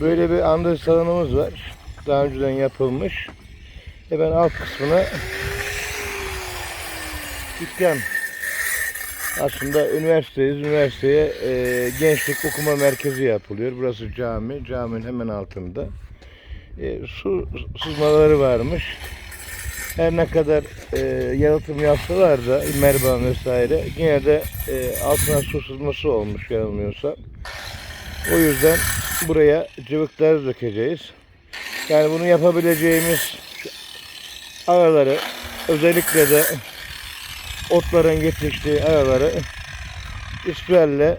Böyle bir andız salonumuz var. Daha önceden yapılmış. Hemen alt kısmına dükkan. Aslında üniversiteyiz. Üniversiteye e, gençlik okuma merkezi yapılıyor. Burası cami. Caminin hemen altında. E, su sızmaları varmış. Her ne kadar e, yalıtım yapsalar da merdiven vesaire yine de e, altına su sızması olmuş yanılmıyorsam. O yüzden buraya cıvıklar dökeceğiz. Yani bunu yapabileceğimiz araları özellikle de otların yetiştiği araları ispirelle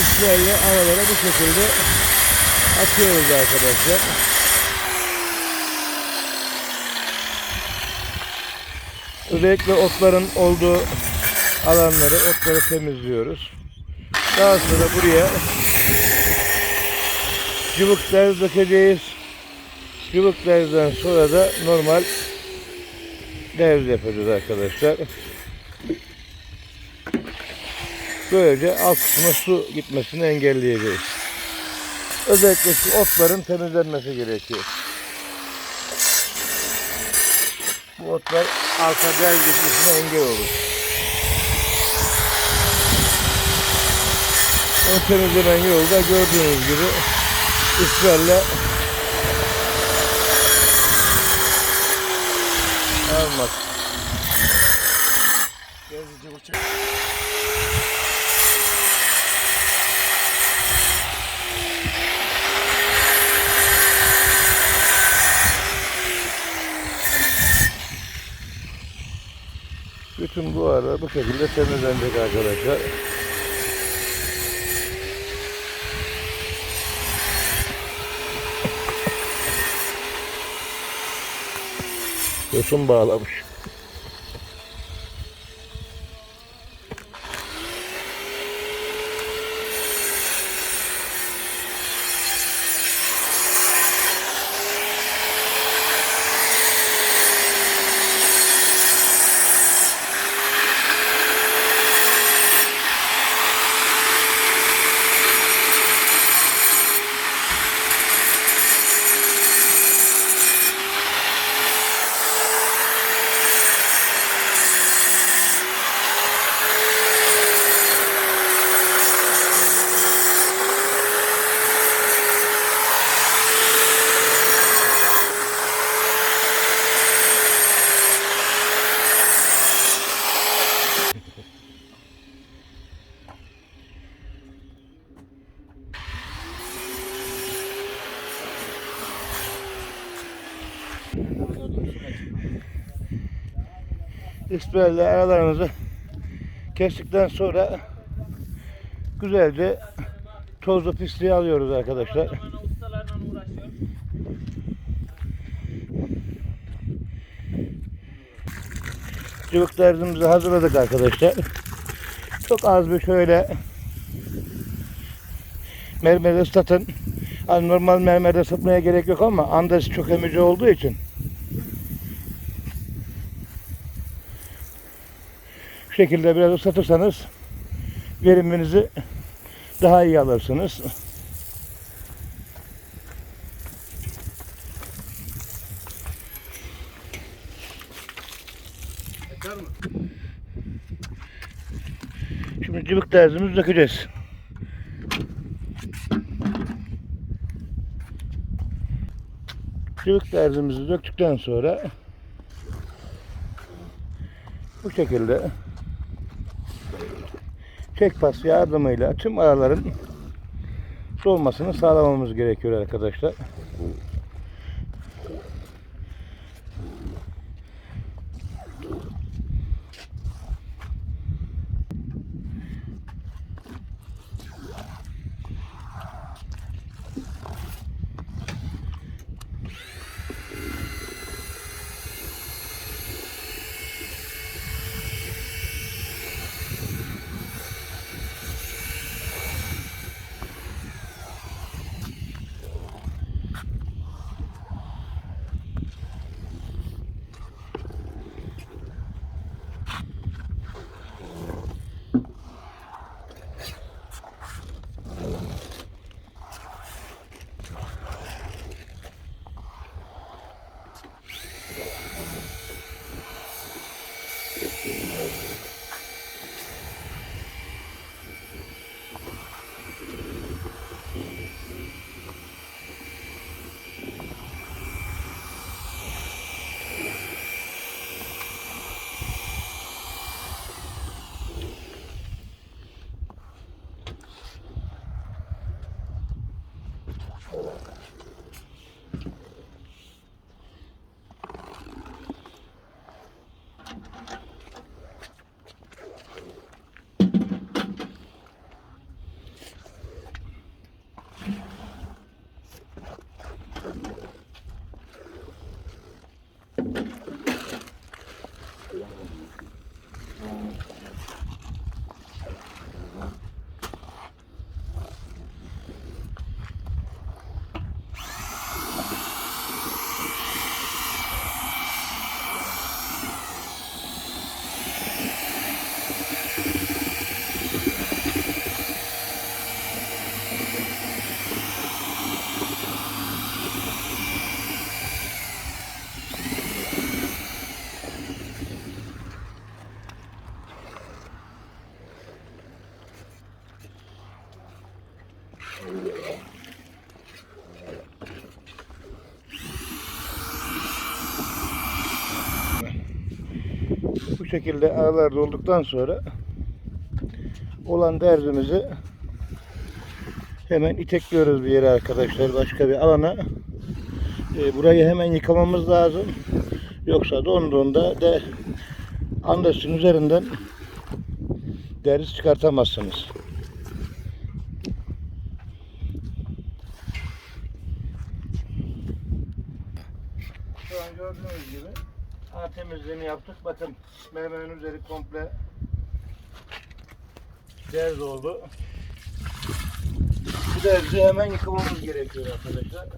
ispirelle aralara bu şekilde atıyoruz arkadaşlar. Özellikle otların olduğu alanları, otları temizliyoruz. Daha sonra buraya cıvık derz dökeceğiz. Cıvık derzden sonra da normal derz yapacağız arkadaşlar. Böylece alt kısmına su gitmesini engelleyeceğiz. Özellikle şu otların temizlenmesi gerekiyor. Bu otlar derz gitmesine engel olur. O temizlenen yolda gördüğünüz gibi ısrarla almak. Bütün bu ara bu şekilde temizlenecek arkadaşlar. Yosun bağlamış. İsperle aralarımızı kestikten sonra güzelce tozlu pisliği alıyoruz arkadaşlar. Cıvık hazırladık arkadaşlar. Çok az bir şöyle mermer ıslatın. Hani normal mermerde ısıtmaya gerek yok ama andası çok emici olduğu için şekilde biraz ıslatırsanız veriminizi daha iyi alırsınız. Şimdi cıvık derzimizi dökeceğiz. Cıvık derzimizi döktükten sonra bu şekilde çek pas yardımıyla tüm araların dolmasını sağlamamız gerekiyor arkadaşlar. Şekilde ağlar dolduktan sonra olan derzimizi hemen itekliyoruz bir yere arkadaşlar başka bir alana. E, burayı hemen yıkamamız lazım. Yoksa donduğunda de andasın üzerinden deriz çıkartamazsınız. Şu an gördüğünüz gibi ağ temizliğini yaptık. Bakın mermerin üzeri komple derz oldu. Bu derzi hemen yıkamamız gerekiyor arkadaşlar.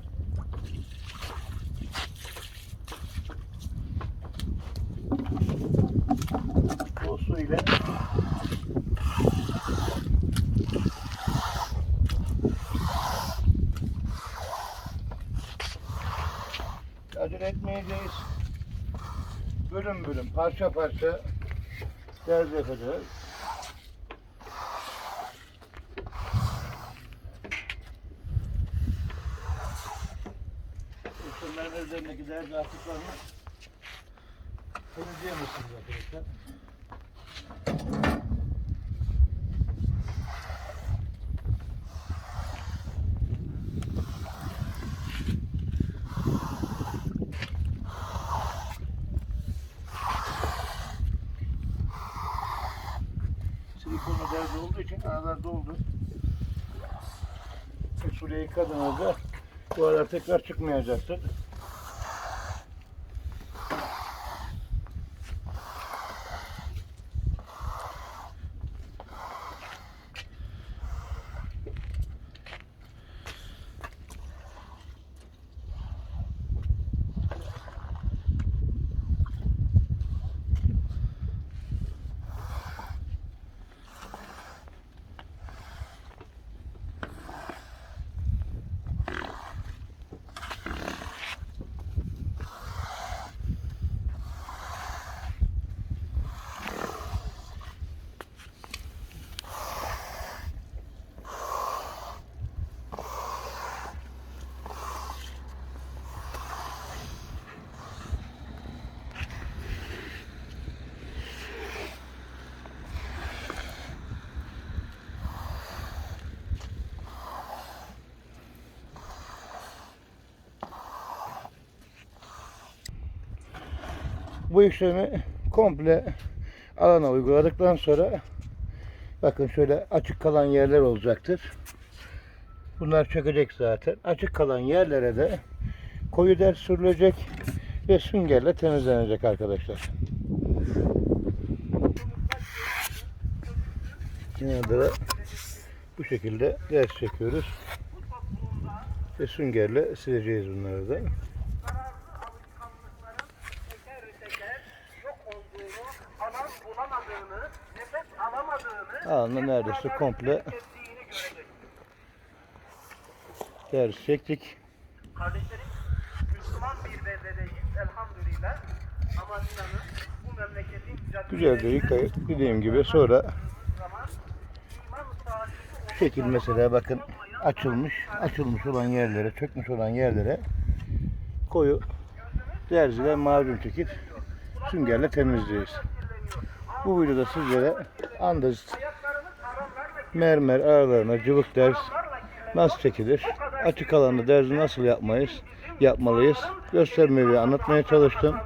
Bu su ile acele etmeyeceğiz. Bölüm bölüm, parça parça derz yapacağız. Üstünlerin üzerindeki derz artıklarını temizleyemezsiniz arkadaşlar. Silikonlu derz aralar doldu. Usulü yıkadığınızda bu aralar tekrar çıkmayacaktır. Bu işlemi komple alana uyguladıktan sonra bakın şöyle açık kalan yerler olacaktır. Bunlar çökecek zaten. Açık kalan yerlere de koyu ders sürülecek ve süngerle temizlenecek arkadaşlar. De bu şekilde ders çekiyoruz. Ve süngerle sileceğiz bunları da. Alnı neredeyse komple ders çektik. Kardeşlerim, Müslüman bir beldedeyiz elhamdülillah. Ama inanın bu memleketin Güzelce yıkayıp dediğim gibi sonra şu şekil mesela bakın açılmış, açılmış olan yerlere, çökmüş olan yerlere koyu derzile macun çekip süngerle temizliyoruz. Bu videoda sizlere andezit mermer aralarına cıvık derz nasıl çekilir, açık alanda derzi nasıl yapmayız, yapmalıyız göstermeyi ve anlatmaya çalıştım.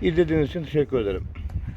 İzlediğiniz için teşekkür ederim.